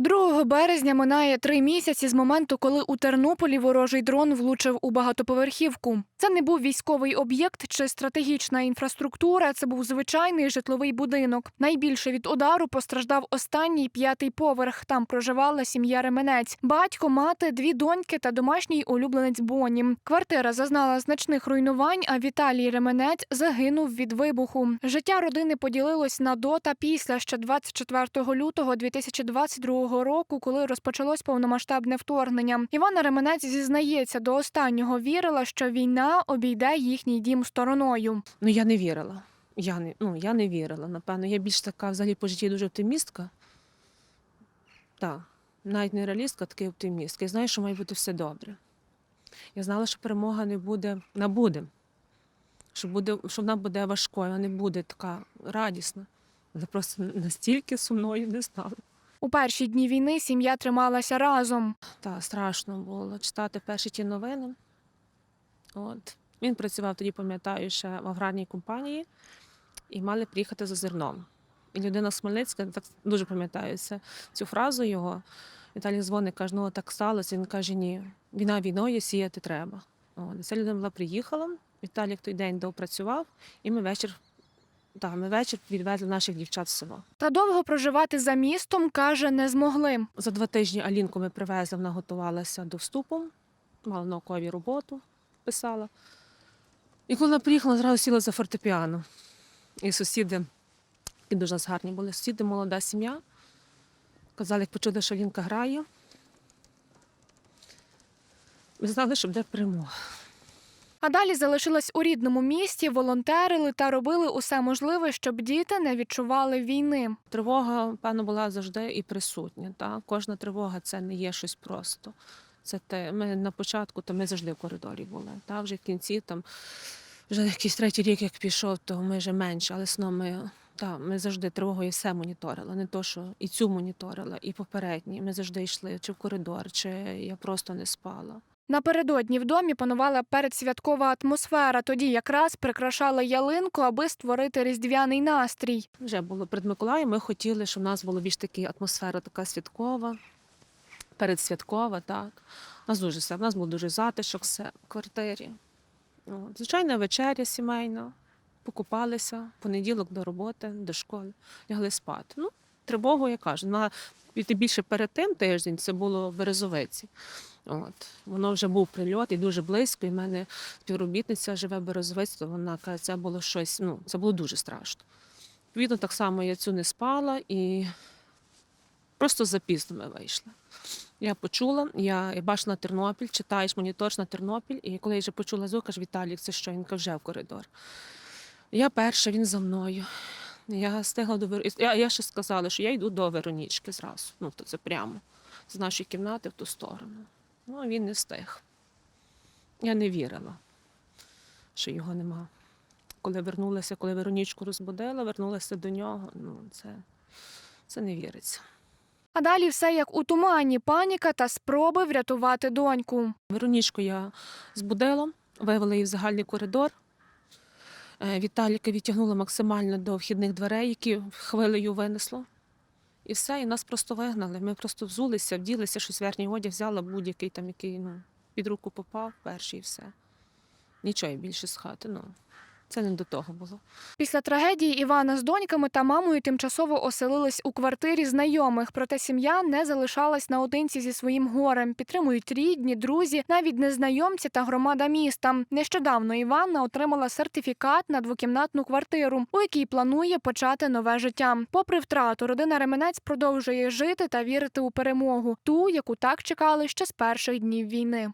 2 березня минає три місяці з моменту, коли у Тернополі ворожий дрон влучив у багатоповерхівку. Це не був військовий об'єкт чи стратегічна інфраструктура. Це був звичайний житловий будинок. Найбільше від удару постраждав останній п'ятий поверх. Там проживала сім'я Ременець, батько, мати, дві доньки та домашній улюбленець Бонні. Квартира зазнала значних руйнувань. А Віталій Ременець загинув від вибуху. Життя родини поділилось на до та після ще 24 лютого 2022 року, коли розпочалось повномасштабне вторгнення. Івана Ременець зізнається, до останнього вірила, що війна обійде їхній дім стороною. Ну я не вірила. Я не, ну, я не вірила, напевно. Я більш така взагалі по житті дуже оптимістка. Так, навіть не реалістка, такий оптимістка. Я знаю, що має бути все добре. Я знала, що перемога не буде, вона буде. Що, буде, що вона буде важкою, вона не буде така радісна. Але просто настільки сумною не знала. У перші дні війни сім'я трималася разом. Та страшно було читати перші ті новини. От. Він працював тоді, пам'ятаю, ще в аграрній компанії і мали приїхати за зерном. І людина з так дуже пам'ятаю цю фразу його. Віталій дзвонить, каже, ну так сталося. Він каже, ні, війна війною сіяти треба. І ця людина була приїхала, Віталій той день допрацював, і ми вечір, так, ми вечір відвезли наших дівчат в село. Та довго проживати за містом, каже, не змогли. За два тижні Алінку ми привезли, вона готувалася до вступу, мала наукові роботу, писала. І коли вона приїхала, зразу сіла за фортепіано. І сусіди, які дуже гарні були, сусіди, молода сім'я. Казали, як почули, що Алінка грає. Ми знали, що буде перемога. А далі залишилась у рідному місті, волонтерили та робили усе можливе, щоб діти не відчували війни. Тривога, певно, була завжди і присутня. Та? Кожна тривога це не є щось просто. Це те, ми на початку, то ми завжди в коридорі були. Та? Вже в кінці, там, вже якийсь третій рік, як пішов, то ми вже менше, але сно ми, та, ми завжди тривогою все моніторили. Не то, що і цю моніторила, і попередні. Ми завжди йшли чи в коридор, чи я просто не спала. Напередодні в домі панувала передсвяткова атмосфера. Тоді якраз прикрашали ялинку, аби створити різдвяний настрій. Вже було перед Миколаєм. Ми хотіли, щоб у нас була більш така атмосфера така святкова, передсвяткова, так. У нас дуже все. У нас був дуже затишок, все в квартирі. От. Звичайна вечеря сімейна, покупалися, понеділок до роботи, до школи, лягли спати. Ну, тривогу, я кажу, на більше перед тим тиждень це було в Березовиці. От. Воно вже був прильот і дуже близько. І в мене співробітниця живе то вона каже, це було щось, ну, це було дуже страшно. Відповідно, так само я цю не спала і просто запізно ми вийшли. Я почула, я, бачила Тернопіль, читаєш монітор на Тернопіль, і коли я вже почула звук, каже, Віталік, це що? Він каже, вже в коридор. Я перша, він за мною. Я стигла до Вер... я, я ще сказала, що я йду до Веронічки зразу. Ну, то це прямо з нашої кімнати в ту сторону. Ну, він не встиг. Я не вірила, що його нема. Коли вернулася, коли Веронічку розбудила, вернулася до нього. Ну, це, це не віриться. А далі все як у тумані, паніка та спроби врятувати доньку. Веронічку я збудила, вивела її в загальний коридор. Е, Віталіка відтягнула максимально до вхідних дверей, які хвилею винесло. І все, і нас просто вигнали. Ми просто взулися, вділися, щось верхній одяг взяла будь-який там, який ну, під руку попав, перший і все. Нічого більше з хати. Ну, це не до того було. Після трагедії Івана з доньками та мамою тимчасово оселились у квартирі знайомих. Проте сім'я не залишалась наодинці зі своїм горем. Підтримують рідні, друзі, навіть незнайомці та громада міста. Нещодавно Іванна отримала сертифікат на двокімнатну квартиру, у якій планує почати нове життя. Попри втрату, родина Ременець продовжує жити та вірити у перемогу, ту, яку так чекали ще з перших днів війни.